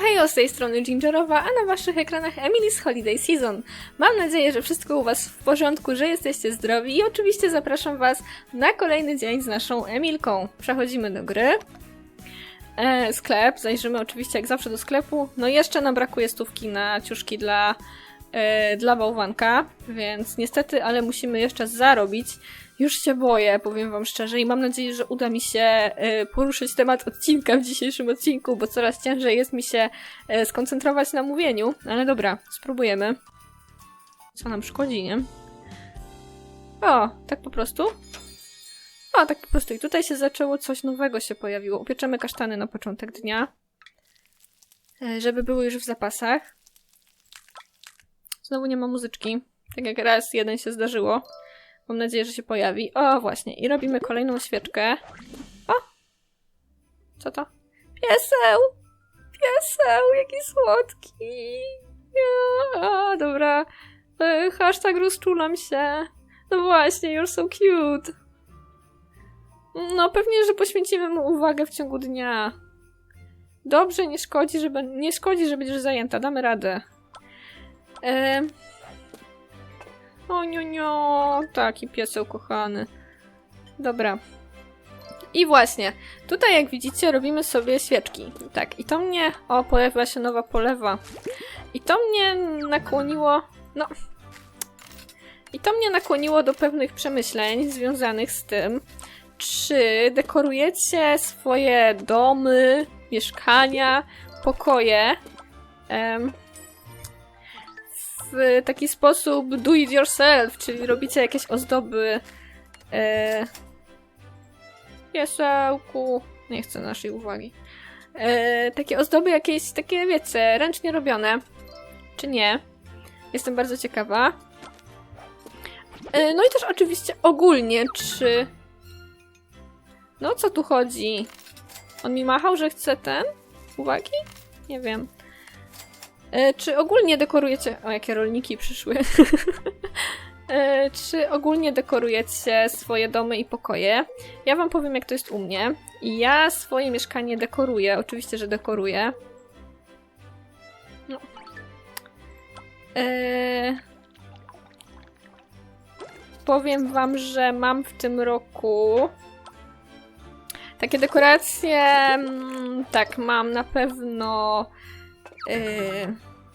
hej, z tej strony Gingerowa, a na waszych ekranach Emily's Holiday Season. Mam nadzieję, że wszystko u was w porządku, że jesteście zdrowi i oczywiście zapraszam was na kolejny dzień z naszą Emilką. Przechodzimy do gry. E, sklep, zajrzymy oczywiście jak zawsze do sklepu. No jeszcze nam brakuje stówki na ciuszki dla, e, dla bałwanka, więc niestety, ale musimy jeszcze zarobić. Już się boję, powiem wam szczerze, i mam nadzieję, że uda mi się e, poruszyć temat odcinka w dzisiejszym odcinku, bo coraz ciężej jest mi się e, skoncentrować na mówieniu. Ale dobra, spróbujemy. Co nam szkodzi, nie? O, tak po prostu? O, tak po prostu. I tutaj się zaczęło coś nowego się pojawiło. Upieczemy kasztany na początek dnia, żeby były już w zapasach. Znowu nie ma muzyczki. Tak jak raz jeden się zdarzyło. Mam nadzieję, że się pojawi. O, właśnie. I robimy kolejną świeczkę. O! Co to? Pieseł! Pieseł! Jaki słodki! Ja, dobra. E, Hashtag rozczulam się. No właśnie, you're so cute. No, pewnie, że poświęcimy mu uwagę w ciągu dnia. Dobrze, nie szkodzi, że, nie szkodzi, że będziesz zajęta. Damy radę. E... O nio, nio, taki pieseł kochany. Dobra. I właśnie, tutaj jak widzicie robimy sobie świeczki. Tak, i to mnie... O, pojawiła się nowa polewa. I to mnie nakłoniło... No... I to mnie nakłoniło do pewnych przemyśleń związanych z tym, czy dekorujecie swoje domy, mieszkania, pokoje em, w taki sposób do it yourself, czyli robicie jakieś ozdoby e, piesełku, nie chcę naszej uwagi. E, takie ozdoby jakieś, takie wiecie, ręcznie robione, czy nie? Jestem bardzo ciekawa. E, no i też oczywiście ogólnie, czy no, co tu chodzi? On mi machał, że chce ten? Uwagi? Nie wiem. E, czy ogólnie dekorujecie... O, jakie rolniki przyszły. e, czy ogólnie dekorujecie swoje domy i pokoje? Ja wam powiem, jak to jest u mnie. Ja swoje mieszkanie dekoruję. Oczywiście, że dekoruję. No. E... Powiem wam, że mam w tym roku... Takie dekoracje, mm, tak, mam na pewno. Yy,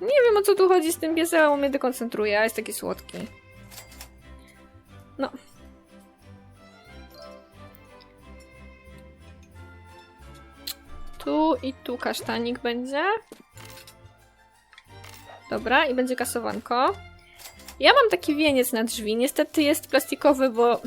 nie wiem o co tu chodzi z tym piesełem, on mnie dekoncentruje, a jest taki słodki. No. Tu i tu kasztanik będzie. Dobra, i będzie kasowanko. Ja mam taki wieniec na drzwi. Niestety jest plastikowy, bo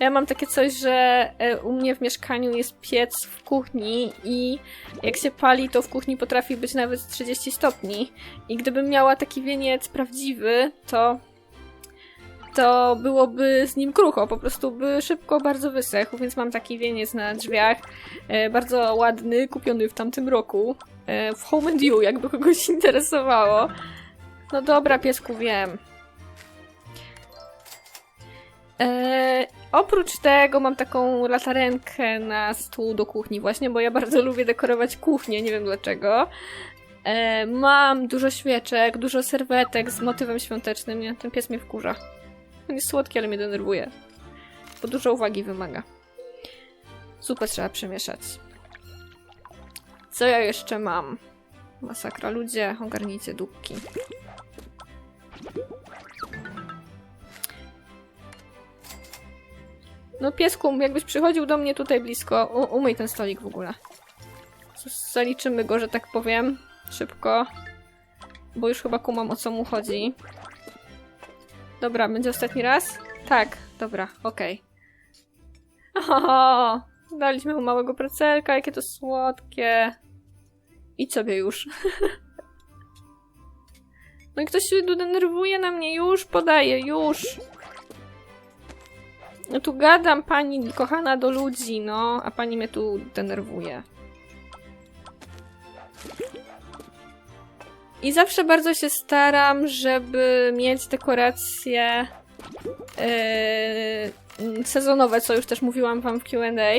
ja mam takie coś, że e, u mnie w mieszkaniu jest piec w kuchni i jak się pali, to w kuchni potrafi być nawet 30 stopni. I gdybym miała taki wieniec prawdziwy, to to byłoby z nim krucho, po prostu by szybko bardzo wysechł, więc mam taki wieniec na drzwiach, e, bardzo ładny, kupiony w tamtym roku, e, w Home and You, jakby kogoś interesowało. No dobra, piesku, wiem. Eee, oprócz tego mam taką latarenkę na stół do kuchni właśnie, bo ja bardzo lubię dekorować kuchnię, nie wiem dlaczego. Eee, mam dużo świeczek, dużo serwetek z motywem świątecznym. Nie, ten pies mnie wkurza. On jest słodki, ale mnie denerwuje. Bo dużo uwagi wymaga. Zupę trzeba przemieszać. Co ja jeszcze mam? Masakra, ludzie, ogarnijcie dupki. No piesku, jakbyś przychodził do mnie tutaj blisko, u- umyj ten stolik w ogóle. Zaliczymy go, że tak powiem, szybko. Bo już chyba kumam o co mu chodzi. Dobra, będzie ostatni raz? Tak, dobra, okej. Okay. Daliśmy mu małego precelka, jakie to słodkie. Idź sobie już. no i ktoś się denerwuje na mnie, już podaję, już. No tu gadam pani kochana do ludzi, no, a pani mnie tu denerwuje. I zawsze bardzo się staram, żeby mieć dekoracje yy, sezonowe, co już też mówiłam wam w Q&A.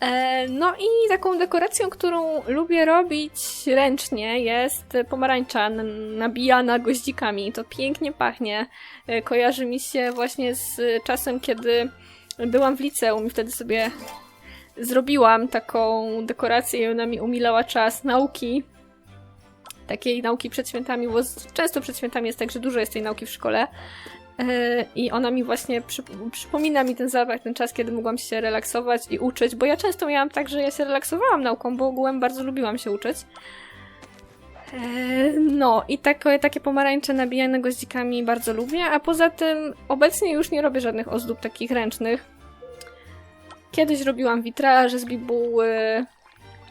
E, no i taką dekoracją, którą lubię robić ręcznie jest pomarańcza nabijana goździkami. To pięknie pachnie. E, kojarzy mi się właśnie z czasem, kiedy byłam w liceum i wtedy sobie zrobiłam taką dekorację i ona mi umilała czas nauki. Takiej nauki przed świętami, bo często przed świętami jest tak, że dużo jest tej nauki w szkole. E, I ona mi właśnie przy, przypomina mi ten zapach, ten czas, kiedy mogłam się relaksować i uczyć, bo ja często miałam tak, że ja się relaksowałam nauką, bo ogółem bardzo lubiłam się uczyć. E, No, i takie, takie pomarańcze nabijane goździkami bardzo lubię, a poza tym obecnie już nie robię żadnych ozdób takich ręcznych. Kiedyś robiłam witraże z bibuły,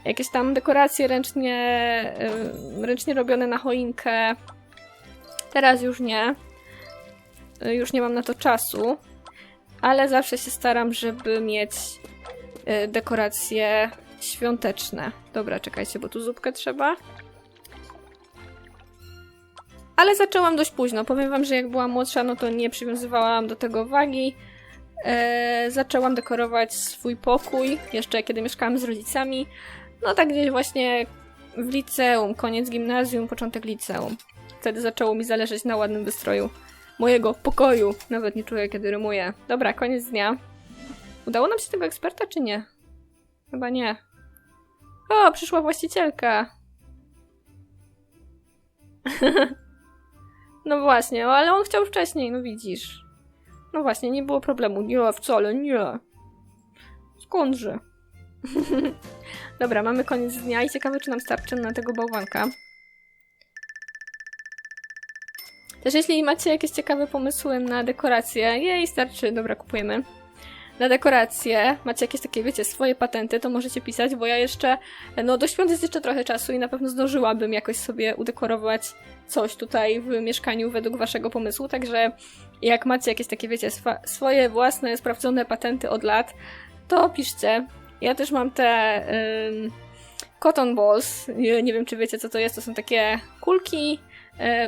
jakieś tam dekoracje ręcznie, ręcznie robione na choinkę. Teraz już nie. E, Już nie mam na to czasu, ale zawsze się staram, żeby mieć e, dekoracje świąteczne. Dobra, czekajcie, bo tu zupkę trzeba. Ale zaczęłam dość późno. Powiem wam, że jak byłam młodsza, no to nie przywiązywałam do tego wagi. E, zaczęłam dekorować swój pokój, jeszcze kiedy mieszkałam z rodzicami. No tak gdzieś właśnie w liceum, koniec gimnazjum, początek liceum. Wtedy zaczęło mi zależeć na ładnym wystroju mojego pokoju. Nawet nie czuję, kiedy rymuję. Dobra, koniec dnia. Udało nam się tego eksperta, czy nie? Chyba nie. O, przyszła właścicielka. no właśnie, ale on chciał wcześniej, no widzisz. No właśnie, nie było problemu. Nie, wcale nie. Skądże? Dobra, mamy koniec dnia i ciekawe, czy nam starczy na tego bałwanka. Też jeśli macie jakieś ciekawe pomysły na dekoracje, jej starczy, dobra, kupujemy. Na dekoracje, macie jakieś takie, wiecie, swoje patenty, to możecie pisać, bo ja jeszcze, no do świąt jest jeszcze trochę czasu i na pewno zdążyłabym jakoś sobie udekorować coś tutaj w mieszkaniu według waszego pomysłu, także jak macie jakieś takie, wiecie, swoje własne, sprawdzone patenty od lat, to piszcie. Ja też mam te ym, cotton balls, nie, nie wiem czy wiecie co to jest, to są takie kulki,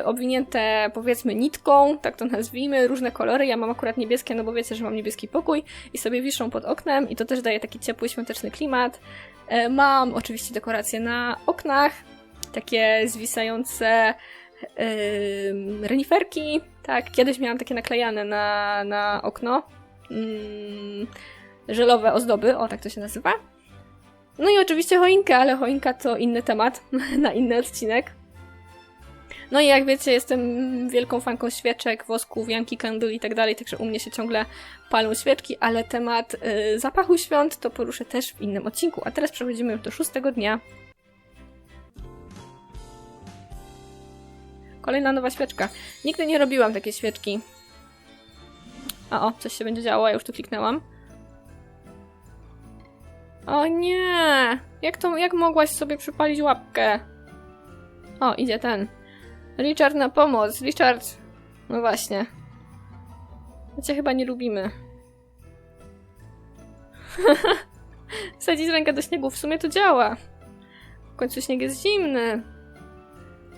obwinięte powiedzmy nitką, tak to nazwijmy, różne kolory. Ja mam akurat niebieskie, no bo wiecie, że mam niebieski pokój i sobie wiszą pod oknem i to też daje taki ciepły, świąteczny klimat. E, Mam oczywiście dekoracje na oknach, takie zwisające ym, reniferki, tak, kiedyś miałam takie naklejane na, na okno. Mm, żelowe ozdoby, o tak to się nazywa. No i oczywiście choinkę, ale choinka to inny temat, na inny odcinek. No i jak wiecie, jestem wielką fanką świeczek, wosku, wianki, kandyl i tak dalej, także u mnie się ciągle palą świeczki, ale temat y, zapachu świąt to poruszę też w innym odcinku. A teraz przechodzimy już do szóstego dnia. Kolejna nowa świeczka. Nigdy nie robiłam takiej świeczki. A o, coś się będzie działo, ja już tu kliknęłam. O nie! Jak to, jak mogłaś sobie przypalić łapkę? O, idzie ten. Richard na pomoc. Richard. No właśnie. My cię chyba nie lubimy. Wsadzić rękę do śniegu. W sumie to działa. W końcu śnieg jest zimny.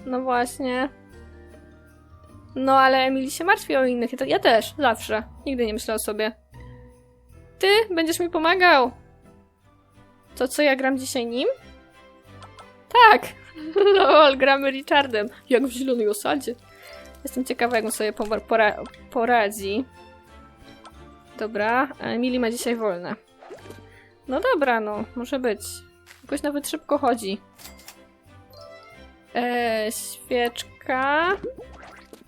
No właśnie. No ale Emily się martwi o innych. Ja, też. Zawsze. Nigdy nie myślę o sobie. Ty będziesz mi pomagał. To co, ja gram dzisiaj nim? Tak! Lol, gramy Richardem. Jak w zielonej osadzie. Jestem ciekawa, jak on sobie pora poradzi. Dobra, Emily ma dzisiaj wolne. No dobra, no, może być. Jakoś nawet szybko chodzi. Eee, świeczka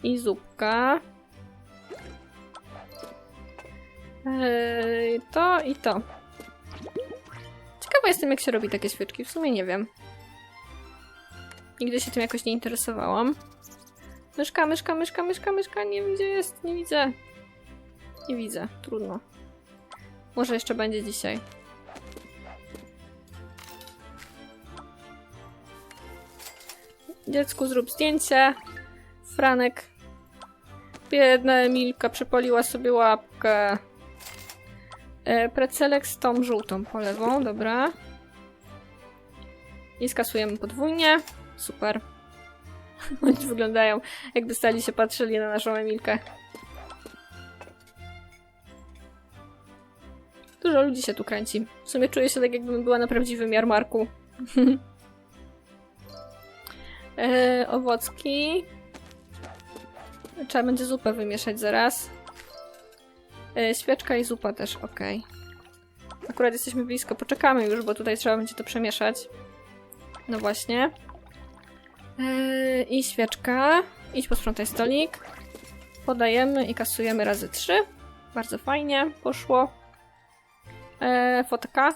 i zupka. Eee, to i to. Ciekawa jestem, jak się robi takie świeczki. W sumie nie wiem. Nigdy się tym jakoś nie interesowałam. Myszka, myszka, myszka, myszka, myszka. Nie wiem, gdzie jest. Nie widzę. Nie widzę. Trudno. Może jeszcze będzie dzisiaj. Dziecku, zrób zdjęcie. Franek. Biedna Emilka przypaliła sobie łapkę. E, precelek z tą żółtą polewą, dobra. I skasujemy podwójnie. Super. Oni wyglądają, jakby stali się patrzyli na naszą Emilkę. dużo ludzi się tu kręci. W sumie czuję się tak, jakbym była na prawdziwym jarmarku. e, owocki. Trzeba będzie zupę wymieszać zaraz. E, świeczka i zupa też, ok. Akurat jesteśmy blisko, poczekamy już, bo tutaj trzeba będzie to przemieszać. No właśnie. E, I świeczka. Idź posprzątaj stolik. Podajemy i kasujemy razy trzy. Bardzo fajnie poszło. E, fotka.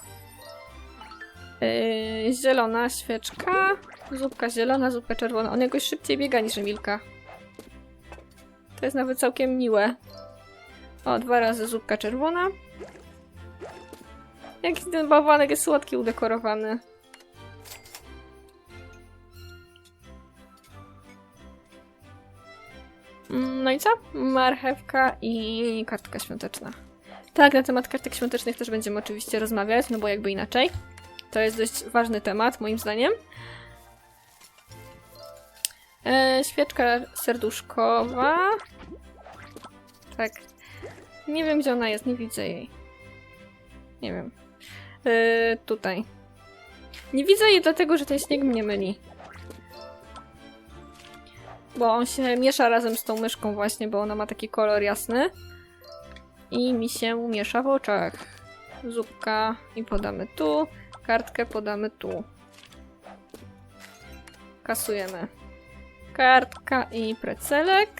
E, zielona świeczka. Zupka zielona, zupka czerwona. On jakoś szybciej biega niż Emilka. To jest nawet całkiem miłe. O, dwa razy zupka czerwona. Jaki ten bałwanek jest słodki, udekorowany. No i co? Marchewka i kartka świąteczna. Tak, na temat kartek świątecznych też będziemy oczywiście rozmawiać, no bo jakby inaczej. To jest dość ważny temat, moim zdaniem. E, świeczka serduszkowa. Tak. Nie wiem, gdzie ona jest, nie widzę jej. Nie wiem. E, tutaj. Nie widzę jej dlatego, że ten śnieg mnie myli. Bo on się miesza razem z tą myszką właśnie, bo ona ma taki kolor jasny. I mi się miesza w oczach. Zupka i podamy tu. Kartkę podamy tu. Kasujemy. Kartka i precelek.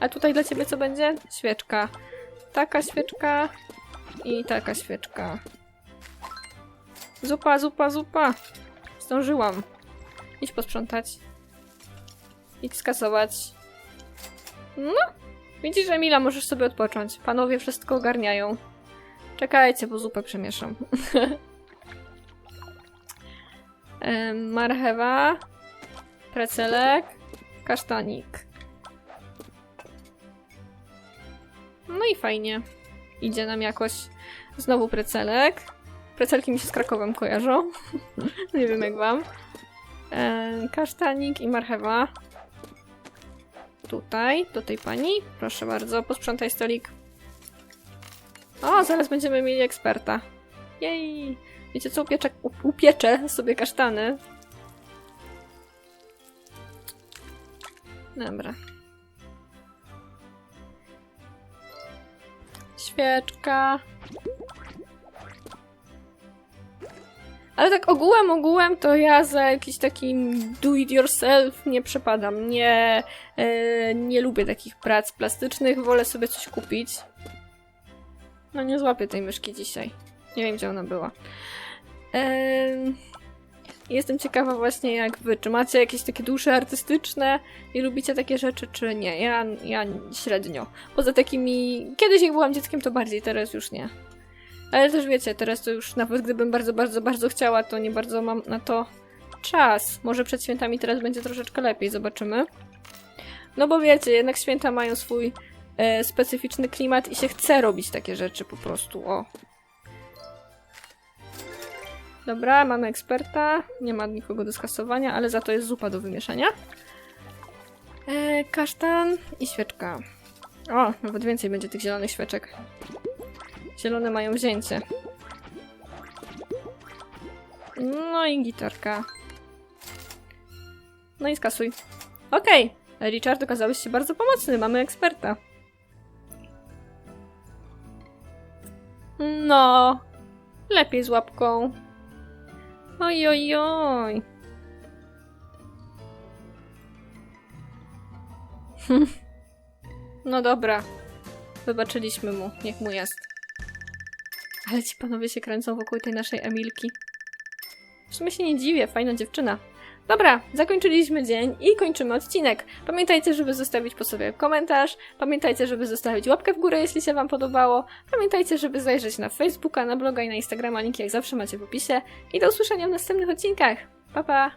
A tutaj dla ciebie co będzie? Świeczka. Taka świeczka i taka świeczka. Zupa, zupa, zupa. Zdążyłam. Idź posprzątać. Idź skasować. No, widzisz, Emila, możesz sobie odpocząć. Panowie wszystko ogarniają. Czekajcie, bo zupę przemieszam. Em, Marchewa, precelek, kasztanik. No i fajnie. Idzie nam jakoś znowu precelek. Precelki mi się z Krakowem kojarzą. Nie wiem jak wam. Kasztanik i marchewa. Tutaj, do tej pani. Proszę bardzo, posprzątaj stolik. O, zaraz będziemy mieli eksperta. Jej! Wiecie co, upieczę, up- upieczę sobie kasztany. Dobra. Świeczka. Ale tak ogółem, ogółem to ja za jakiś takim do it yourself nie przepadam. Nie, e, nie lubię takich prac plastycznych, wolę sobie coś kupić. No nie złapię tej myszki dzisiaj. Nie wiem, gdzie ona była. Em, Jestem ciekawa właśnie jak wy. Czy macie jakieś takie dusze artystyczne i lubicie takie rzeczy, czy nie? Ja, ja średnio. Poza takimi... Kiedyś jak byłam dzieckiem to bardziej, teraz już nie. Ale też wiecie, teraz to już nawet gdybym bardzo, bardzo, bardzo chciała, to nie bardzo mam na to czas. Może przed świętami teraz będzie troszeczkę lepiej, zobaczymy. No bo wiecie, jednak święta mają swój e, specyficzny klimat i się chce robić takie rzeczy po prostu, o. Dobra, mamy eksperta. Nie ma nikogo do skasowania, ale za to jest zupa do wymieszania. E, kasztan i świeczka. O, nawet więcej będzie tych zielonych świeczek. Zielone mają wzięcie. No i gitarka. No i skasuj. Okej, Richard, okazałeś się bardzo pomocny. Mamy eksperta. No, lepiej z łapką. Oj, oj, oj. No dobra. Wybaczyliśmy mu, niech mu jest. Ale ci panowie się kręcą wokół tej naszej Emilki. W sumie się nie dziwię, fajna dziewczyna. Dobra, zakończyliśmy dzień i kończymy odcinek. Pamiętajcie, żeby zostawić po sobie komentarz. Pamiętajcie, żeby zostawić łapkę w górę, jeśli się Wam podobało. Pamiętajcie, żeby zajrzeć na Facebooka, na bloga i na Instagrama. Linki jak zawsze macie w opisie. I do usłyszenia w następnych odcinkach. Pa, pa!